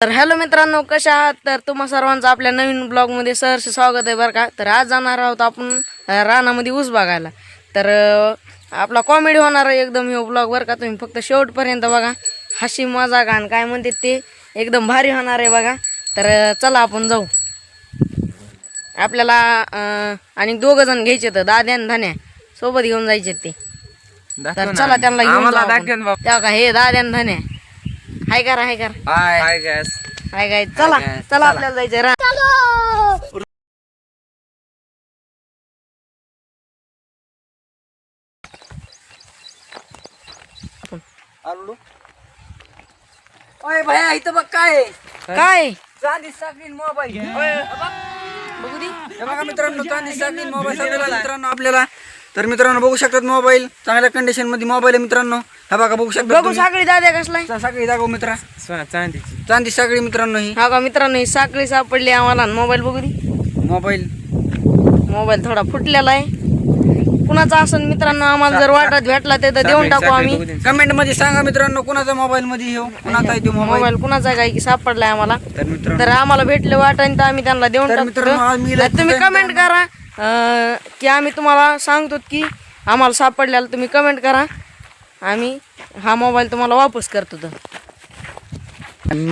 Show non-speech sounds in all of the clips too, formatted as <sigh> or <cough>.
तर हॅलो मित्रांनो कशा आहात? तर तुम्हा सर्वांचं आपल्या नवीन ब्लॉगमध्ये सहर्ष स्वागत आहे बरं का. तर आज जाणार आहोत आपण रानामध्ये ऊस बघायला. तर आपला कॉमेडी होणार आहे एकदम हे ब्लॉग बरं का. तुम्ही फक्त शेवटपर्यंत बघा. हशी मजा गाण काय म्हणते ते एकदम भारी होणार आहे बघा. तर चला आपण जाऊ. आपल्याला आणि दोघं जण घ्यायचे तर दाद्या आणि धान्या सोबत घेऊन जायचे ते. तर चला त्यांना घेऊन का हे दाद्या आणि धान्या. हाय करा हाय करा. हाय. हाय गॅस हाय काय चला? चला चला. आपल्याला जायचंय. रा ओय भया इथं बघ काय काय? चांदी साखळी मोबाईल बघू. दे. हे बघा मित्रांनो चांदी मोबाईल मित्रांनो आपल्याला. तर मित्रांनो बघू शकतात मोबाईल चांगल्या कंडिशनमध्ये मोबाईल आहे मित्रांनो. हा बघा बघू शकता बघू साखळी दाद्या कसलाय साखळी दाखव मित्रा. चांदीची. चांदी साखळी मित्रांनो ही. हा का मित्रांनो ही साखळी सापडली आम्हाला. मोबाईल बघू दे. मोबाईल. मोबाईल थोडा फुटलेला आहे. कुणाचा असन मित्रांनो आम्हाला जर वाटत भेटला ते तर देऊन टाकू आम्ही. कमेंटमध्ये सांगा मित्रांनो कुणाचा मोबाईल मध्ये हो कुणाचा आहे तो मोबाईल मोबाईल कुणाचा काय की सापडलाय आम्हाला? तर मित्रांनो तर आम्हाला भेटले वाटण तर आम्ही त्यांना देऊन तर टाकतो. मित्रांनो, आज मी तर तुम्ही कमेंट करा अं, की आम्ही तुम्हाला सांगतो की आम्हाला सापडलेला तुम्ही कमेंट करा. आम्ही हा मोबाईल तुम्हाला वापस करतो तर.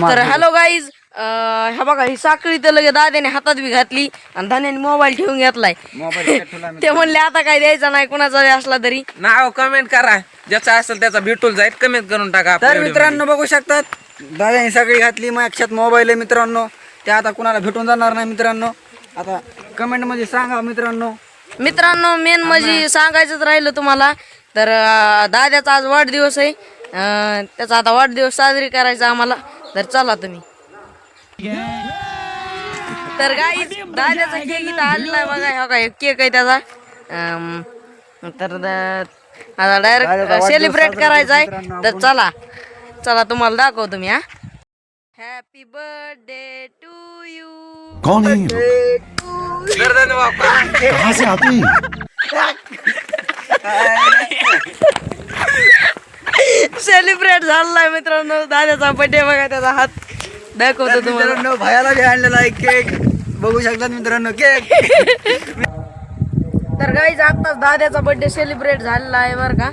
तर हॅलो गाईज ह्या बघा ही साखळी तर लगे दाद्याने हातात बी घातली आणि धान्याने मोबाईल ठेवून घेतलाय. मोबाईल <laughs> ते म्हणले आता काय द्यायचा नाही कुणाचा असला तरी. नाव कमेंट करा. ज्याचा असेल त्याचा भेटून जाईल. कमेंट करून टाका तर मित्रांनो बघू शकतात दादाने सगळी घातली मग अक्षात मोबाईल आहे मित्रांनो. ते आता कुणाला भेटून जाणार नाही मित्रांनो. आता कमेंटमध्ये सांगा मित्रांनो. मित्रांनो मेन म्हणजे सांगायचंच राहिलं तुम्हाला तर दाद्याचा आज वाढदिवस आहे. त्याचा आता वाढदिवस साजरी करायचा आम्हाला. तर चला तुम्ही. तर गाई दाद्याचा केक इथं आलेला आहे बघा. हा काय केक आहे त्याचा? तर द- आता डायरेक्ट सेलिब्रेट करायचा आहे. तर चला. चला तुम्हाला दाखवतो मी हा. हॅपी बर्थडे टू यू कौन है ये लोग? <laughs> से आते? हैं <laughs> सेलिब्रेट झालाय मित्रांनो. दादाचा बर्थडे बघा त्याचा हात दाखवतो तुम्हाला. मित्रांनो भयाला बी आणलेला आहे केक बघू शकतात मित्रांनो केक तर गाईज आत्ताच दादाचा बर्थडे सेलिब्रेट झालेला आहे बरं का.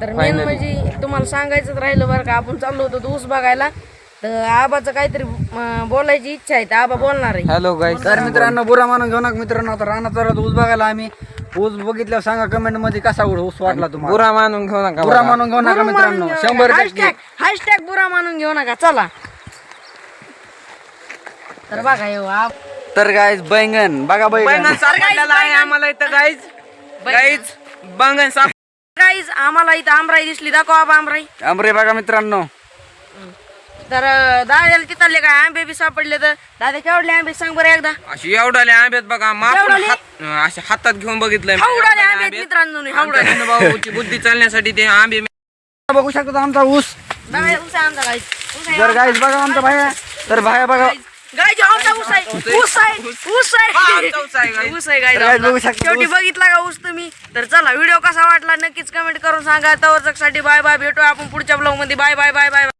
तर मेन म्हणजे तुम्हाला सांगायचंच राहिलं बरं का आपण चाललो होतो ऊस बघायला. तर आबाचं काहीतरी बोलायची इच्छा आहे तर आबा बोलणार आहे. हॅलो गाईस तर मित्रांनो बुरा मानून घेऊ नका मित्रांनो आता रानात जरा ऊस बघायला आम्ही. ऊस बघितल्यावर सांगा कमेंटमध्ये कसा ऊस वाटला तुम्हाला? बुरा मानून घेऊ नका बुरा. मानून घेऊ नका मित्रांनो. शंभर टक्के. हॅशटॅग हॅशटॅग बुरा मानून घेऊ नका. चला. तर बघा येऊ आप तर गायज बैंगन. बघा बैंगन. बैंगन आहे आम्हाला इथं गाईज गाईज बैंगन साप गाईज आम्हाला इथं आमराई दिसली. दाखव आबा आमराई. आंबरे बघा मित्रांनो. तर दादाला तिथले काय आंबे बी सापडले तर? दादा केवढले आंबे सांग बरं एकदा. अशी एवढाले आंब्यात बघा मापून एवढाले? हात असे हातात घेऊन बघितलंय मी. हावडाले एवढाले आंबे आहेत आंबे. मित्रांनो आमच्या बुद्धी चालण्यासाठी ते आंबे बघू शकतात आमचा ऊस. बघा आमचा जर बघा भाया तर भाया बघा. गाईज आमचा ऊस आहे. ऊस आहे? ऊस हा, आहे. आमचा ऊस आहे गाईज. ऊस आहे गाईज तर guys आपला. बघू शकता शेवटी ऊस. बघितला का ऊस तुम्ही? तर चला व्हिडिओ कसा वाटला नक्कीच कमेंट करून सांगा. तवर साठी बाय बाय भेटू आपण पुढच्या ब्लॉगमध्ये. Bye bye bye bye